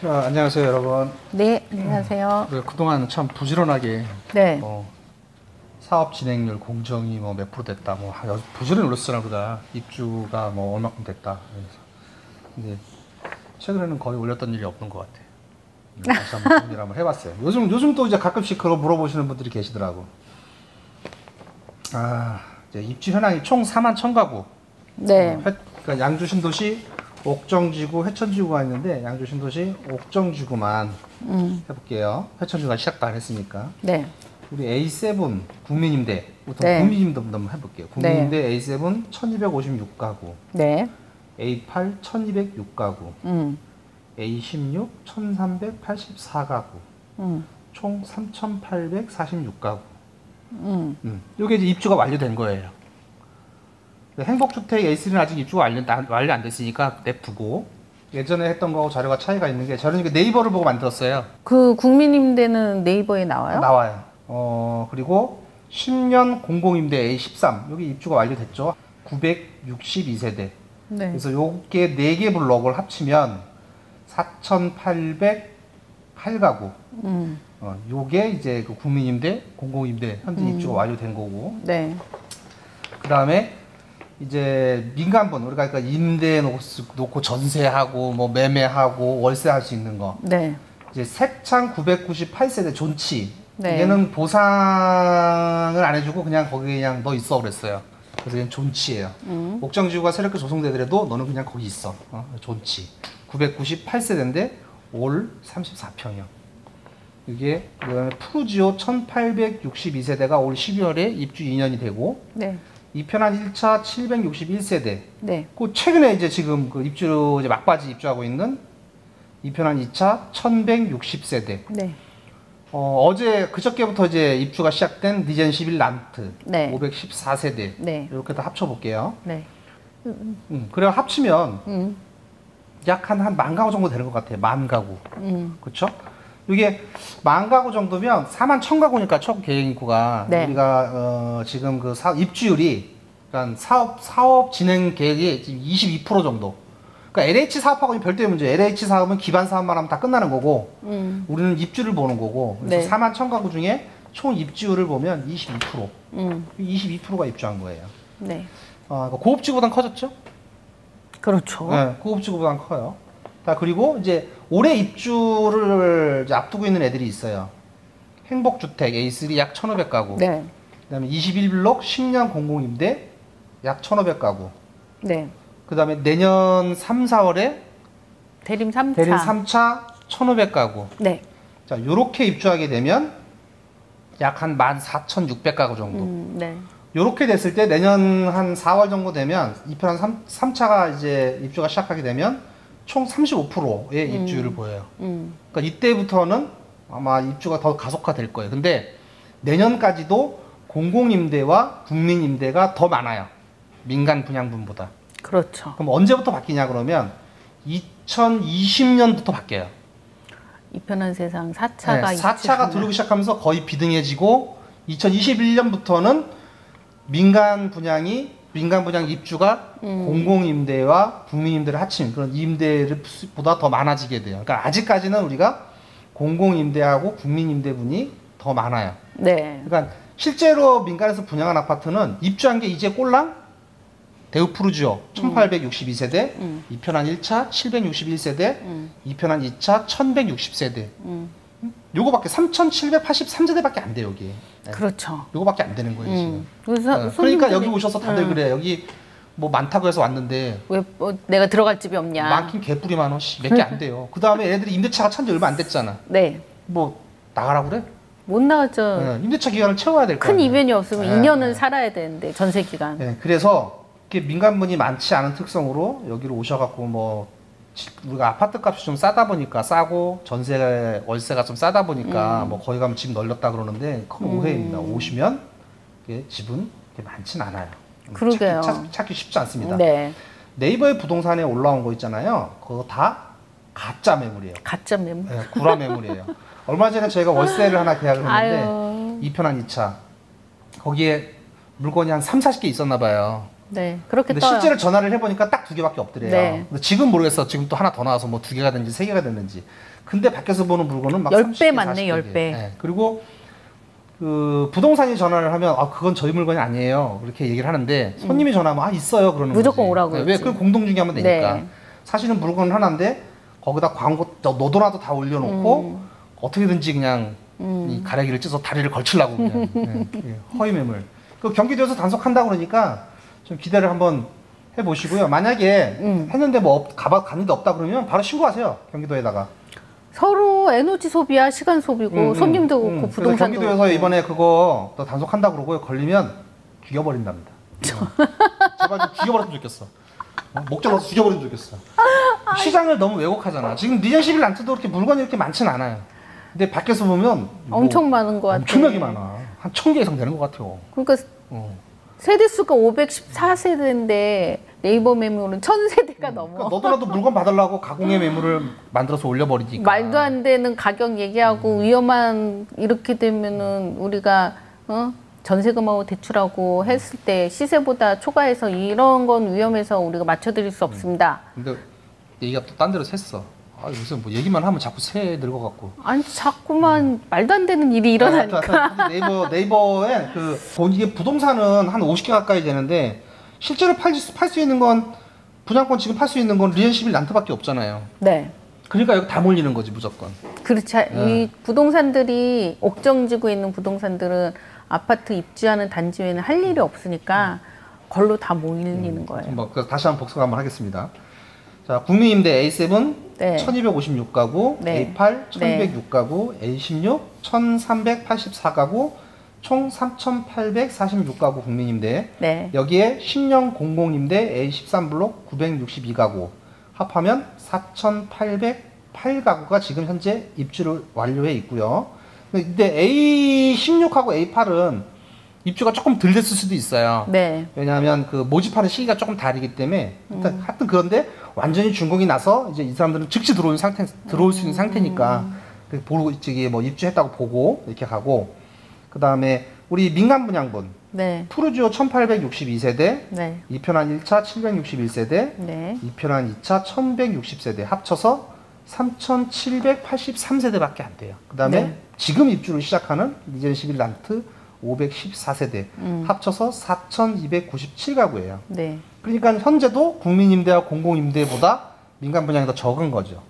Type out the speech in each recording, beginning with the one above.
자, 안녕하세요, 여러분. 네, 안녕하세요. 그 그동안 참 부지런하게 네. 뭐 사업 진행률 공정이 뭐 몇 프로 됐다, 뭐 부지런히 올렸으나 보다 입주가 뭐 얼마큼 됐다. 그래서 근데 최근에는 거의 올렸던 일이 없는 것 같아. 음, 다시 한번 정리를 한번 해봤어요. 요즘 요즘 또 이제 가끔씩 그거 물어보시는 분들이 계시더라고. 아, 이제 입주 현황이 총 4만 1천 가구. 네. 어, 회- 그러니까 양주 신도시 옥정지구 회천지구가 있는데 양주 신도시 옥정지구만 음. 해볼게요. 회천지구가 시작도 안 했으니까 네. 우리 A7 국민임대 우선 네. 국민임대부터 한번 해볼게요. 국민임대 A7 1256가구 네. A8 1206가구 음. A16 1384가구 음. 총 3846가구 음. 음. 이게 이제 입주가 완료된 거예요. 행복주택 A3는 아직 입주가 완료, 안- 완료 안 됐으니까 냅두고 예전에 했던 거하고 자료가 차이가 있는 게 저는 이게 네이버를 보고 만들었어요. 그 국민임대는 네이버에 나와요? 나와요. 어 그리고 10년 공공임대 A13 여기 입주가 완료됐죠. 962세대. 네. 그래서 요게 네개 블록을 합치면 4,808가구. 음. 어, 요게 이제 그 국민임대, 공공임대 현재 입주가 완료된 거고. 네. 그 다음에 이제 민간분 우리가 그러니까 임대 놓고, 놓고 전세하고 뭐 매매하고 월세할 수 있는 거 네. 이제 색창 998세대 존치 네. 얘는 보상을 안 해주고 그냥 거기 그냥 너 있어 그랬어요 그래서 그냥 존치예요 음. 옥정지구가 새롭게 조성되더라도 너는 그냥 거기 있어 어, 존치 998세대인데 올 34평이요 이게 그다음에 푸르지오 1862세대가 올 12월에 입주 2년이 되고 네. 이편한 1차 761세대. 네. 그 최근에 이제 지금 그 입주 이제 막바지 입주하고 있는 이편한 2차 1160세대. 네. 어, 어제 그저께부터 이제 입주가 시작된 디젠 11 란트 네. 514세대. 네. 이렇게 다 합쳐 볼게요. 네. 음, 그래 합치면 음. 약한 한 만 가구 정도 되는 것 같아요. 만 가구. 음. 그렇죠? 이게 만 가구 정도면 4만 천 가구니까 총 계획 인구가 네. 우리가 어, 지금 그 사, 입주율이 그러니까 사업 사업 진행 계획이 지금 22% 정도. 그러니까 LH 사업하고는 별도의 문제. LH 사업은 기반 사업만 하면 다 끝나는 거고 음. 우리는 입주를 보는 거고. 그래서 네. 4만 천 가구 중에 총 입주율을 보면 22%. 음. 22%가 입주한 거예요. 네. 어, 고급지구보단 커졌죠? 그렇죠. 네, 고급지구보단 커요. 자, 그리고 이제 올해 입주를 이제 앞두고 있는 애들이 있어요. 행복주택 A3 약 1,500가구. 네. 그다음에 21블록 10년 공공임대 약 1,500가구. 네. 그다음에 내년 3, 4월에 대림 3차. 대림 3차 1,500가구. 네. 자, 요렇게 입주하게 되면 약 한 14,600가구 정도. 음. 네. 요렇게 됐을 때 내년 한 4월 정도 되면 이편 3, 3차가 이제 입주가 시작하게 되면 총 35%의 입주율을 보여요. 음. 그러니까 이때부터는 아마 입주가 더 가속화될 거예요. 근데 내년까지도 공공임대와 국민임대가 더 많아요. 민간 분양분보다. 그렇죠. 그럼 언제부터 바뀌냐 그러면 2020년부터 바뀌어요. 이편한 세상 4차가 네, 4차가 들어오기 시작하면서 거의 비등해지고 2021년부터는 민간 분양이 민간 분양 입주가 음. 공공임대와 국민임대를 합친 그런 임대보다 더 많아지게 돼요. 그러니까 아직까지는 우리가 공공임대하고 국민임대분이 더 많아요. 네. 그러니까 실제로 민간에서 분양한 아파트는 입주한 게 이제 꼴랑 대우푸르지오 1862세대, 음. 이편한 1차 761세대, 음. 이편한 2차 1160세대. 음. 요거밖에 3783세대밖에 안 돼요, 여기. 네. 그렇죠. 요거밖에 안 되는 거예요, 지금. 음. 그래서 네. 그러니까 여기 오셔서 다들 음. 그래. 여기 뭐 많다고 해서 왔는데 왜 뭐, 내가 들어갈 집이 없냐? 많긴 개뿔이 많어. 몇개 안 돼요. 그 다음에 애들이 임대차가 찬지 얼마 안 됐잖아. 네. 뭐 나가라 그래? 못 나갔죠. 네, 임대차 기간을 채워야 될 거야. 큰 이변이 없으면 네, 2년을 네. 살아야 되는데 전세 기간. 네, 그래서 민간분이 많지 않은 특성으로 여기로 오셔갖고 뭐 지- 우리가 아파트 값이 좀 싸다 보니까 싸고 전세 월세가 좀 싸다 보니까 음. 뭐 거기 가면 집 널렸다 그러는데 큰 오해입니다. 오시면 이게 집은 많진 않아요. 그러게요. 찾기, 찾- 찾기 쉽지 않습니다. 네. 네이버의 부동산에 올라온 거 있잖아요. 그거 다 가짜 매물이에요. 가짜 매물. 네, 구라 매물이에요. 얼마 전에 저희가 월세를 하나 계약을 했는데 아유. 2편 한 2차 거기에 물건이 한 3, 40개 있었나 봐요. 네. 그렇게 근데 떠요. 실제로 전화를 해보니까 딱 두 개밖에 없더래요. 네. 근데 지금 모르겠어. 지금 또 하나 더 나와서 뭐 두 개가 됐는지 세 개가 됐는지. 근데 밖에서 보는 물건은 막열 30개, 배 맞네, 40개. 열 배. 네. 그리고 그 부동산이 전화를 하면 아 그건 저희 물건이 아니에요. 그렇게 얘기를 하는데 손님이 전화하면 아 있어요 그러는 무조건 거지. 오라고 네, 왜. 그걸 공동 중개하면 되니까. 네. 사실은 물건 하나인데 거기다 광고 저 노도나도 다 올려놓고 음. 어떻게든지 그냥 이 가래기를 찢어 다리를 걸치려고 그냥 네, 예, 허위 매물. 그 경기도에서 단속한다 그러니까 좀 기대를 한번 해보시고요. 만약에 음. 했는데 뭐 없, 가봐 갔는데 없다 그러면 바로 신고하세요 경기도에다가. 서로 에너지 소비야 시간 소비고 음, 음, 손님도 음. 그렇고 부동산도 경기도에서 그렇고. 이번에 그거 또 단속한다 그러고 걸리면 죽여버린답니다. 어. 제발 좀 죽여버렸으면 좋겠어. 어? 넣어서 죽여버리면 좋겠어. 시장을 너무 왜곡하잖아. 지금 리젠 11 란트도 그렇게 물건이 이렇게 많진 않아요. 근데 밖에서 보면 뭐 엄청 많은 것 같아요. 엄청나게 많아. 한 천 개 이상 되는 것 같아요. 그러니까 어. 세대 수가 514세대인데 네이버 매물은 1000세대가 넘어. 그러니까 너도나도 물건 받으려고 가공의 매물을 만들어서 올려버리니까. 말도 안 되는 가격 얘기하고 위험한 이렇게 되면은 우리가 어? 전세금하고 대출하고 했을 때 시세보다 초과해서 이런 건 위험해서 우리가 맞춰드릴 수 없습니다. 근데 얘기가 또 딴 데로 샜어. 아, 요새 뭐 얘기만 하면 자꾸 새 늙어갖고. 아니 자꾸만 말도 안 되는 일이 일어나니까. 아, 네이버 네이버에 그 본- 이게 부동산은 한 50개 가까이 되는데 실제로 팔수 있는 건 분양권 지금 팔 수 있는 건 리엔 11 란트밖에 없잖아요. 네. 그러니까 여기 다 몰리는 거지 무조건. 그렇지. 이 부동산들이 옥정지구에 있는 부동산들은 아파트 입주하는 단지 외에는 할 일이 없으니까 걸로 다 몰리는 거예요. 뭐 다시 한번 복습 한번 하겠습니다. 자, 국민임대 A7 네. 1256가구, 네. A8 네. 1206가구, A16 1384가구, 총 3846가구 국민임대. 네. 여기에 신형 공공임대 A13블록 962가구 합하면 4,808가구가 지금 현재 입주를 완료해 있고요. 근데 A16하고 A8은 입주가 조금 덜 됐을 수도 있어요. 네. 왜냐하면 그 모집하는 시기가 조금 다르기 때문에 일단 하여튼 그런데 완전히 준공이 나서 이제 이 사람들은 즉시 들어오는 상태 들어올 수 있는 상태니까 그 보고 저기 뭐 입주했다고 보고 이렇게 가고 그 다음에 우리 민간 분양분 네. 푸르지오 1862세대 네. 이편한 1차 761세대 네. 이편한 2차 1160세대 합쳐서 3783세대밖에 안 돼요. 그 다음에 네. 지금 입주를 시작하는 리젠 11 란트 514세대 음. 합쳐서 4297가구예요. 네. 그러니까 현재도 국민임대와 공공임대보다 민간 분양이 더 적은 거죠.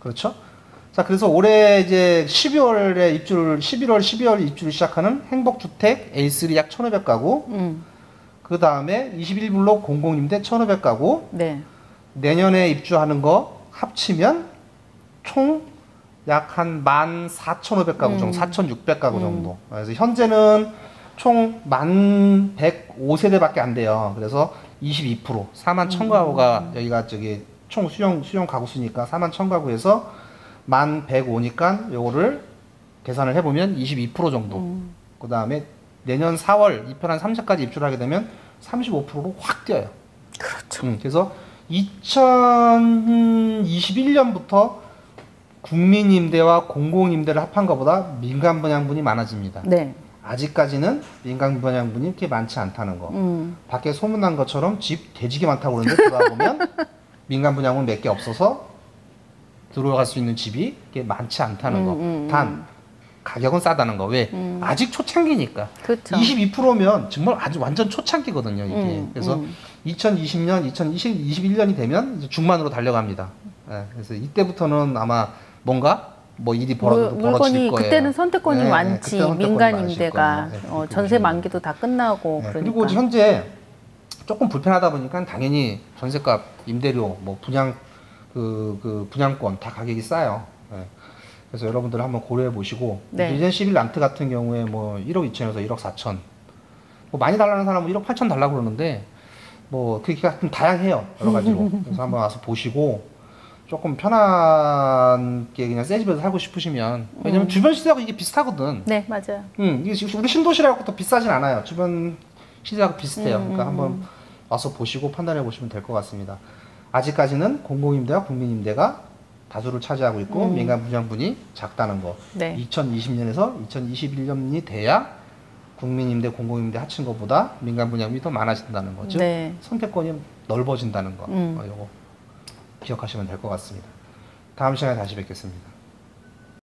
그렇죠? 자, 그래서 올해 이제 12월에 입주를, 11월, 12월 입주를 시작하는 행복주택 A3 약 1,500가구, 음. 그 다음에 21블록 공공임대 1,500가구, 네. 내년에 입주하는 거 합치면 총 약 한 14,500가구 정도, 4,600가구 정도. 그래서 현재는 총 1,105세대밖에 안 돼요. 그래서 22%, 4만 1,000 가구가 여기가 저기 총 수용, 수용 가구 수니까 4만 1,000 가구에서 1,105니까 요거를 계산을 해 보면 22% 정도. 그 다음에 내년 4월 2편 한 3차까지 입주를 하게 되면 35%로 확 뛰어요. 그렇죠. 음, 그래서 2021년부터 국민임대와 공공임대를 합한 것보다 민간 분양분이 많아집니다. 네. 아직까지는 민간 분양분이 이렇게 많지 않다는 거. 음. 밖에 소문난 것처럼 집 대지게 많다고 그러는데 들어가보면 민간 분양분 몇개 없어서 들어갈 수 있는 집이 이렇게 많지 않다는 거. 음, 음, 단 가격은 싸다는 거. 왜? 아직 초창기니까. 그렇죠. 22%면 정말 아주 완전 초창기거든요, 이게. 음, 그래서 음. 2020년, 2021년이 되면 중만으로 달려갑니다. 예, 그래서 이때부터는 아마 뭔가 뭐 일이 벌어, 물, 벌어질 물건이 거예요. 그때는 선택권이 예, 예, 많지 그때 선택권이 민간 많으실 임대가 거예요. 예, 어, 전세 만기도 다 끝나고 네, 그러니까 그리고 현재 조금 불편하다 보니까 당연히 전세값, 임대료, 뭐 분양 그, 그 분양권 다 가격이 싸요. 네. 그래서 여러분들 한번 고려해 보시고 네. 리젠 11 란트 같은 경우에 뭐 1억 2천에서 1억 4천 뭐 많이 달라는 사람은 1억 8천 달라고 그러는데 뭐 그게 좀 다양해요 여러 가지로 그래서 한번 와서 보시고 조금 편하게 그냥 새 집에서 살고 싶으시면 왜냐면 주변 시세하고 이게 비슷하거든 네 맞아요. 음, 이게 지금 우리 신도시라고 또 비싸진 않아요. 주변 시세하고 비슷해요. 그러니까 한번 와서 보시고 판단해 보시면 될 것 같습니다. 아직까지는 공공임대와 국민임대가 다수를 차지하고 있고 민간 분양분이 작다는 거. 네. 2020년에서 2021년이 돼야 국민임대, 공공임대 합친 것보다 민간 분양이 더 많아진다는 거, 즉 네. 선택권이 넓어진다는 거, 음. 어, 이거 기억하시면 될 것 같습니다. 다음 시간에 다시 뵙겠습니다.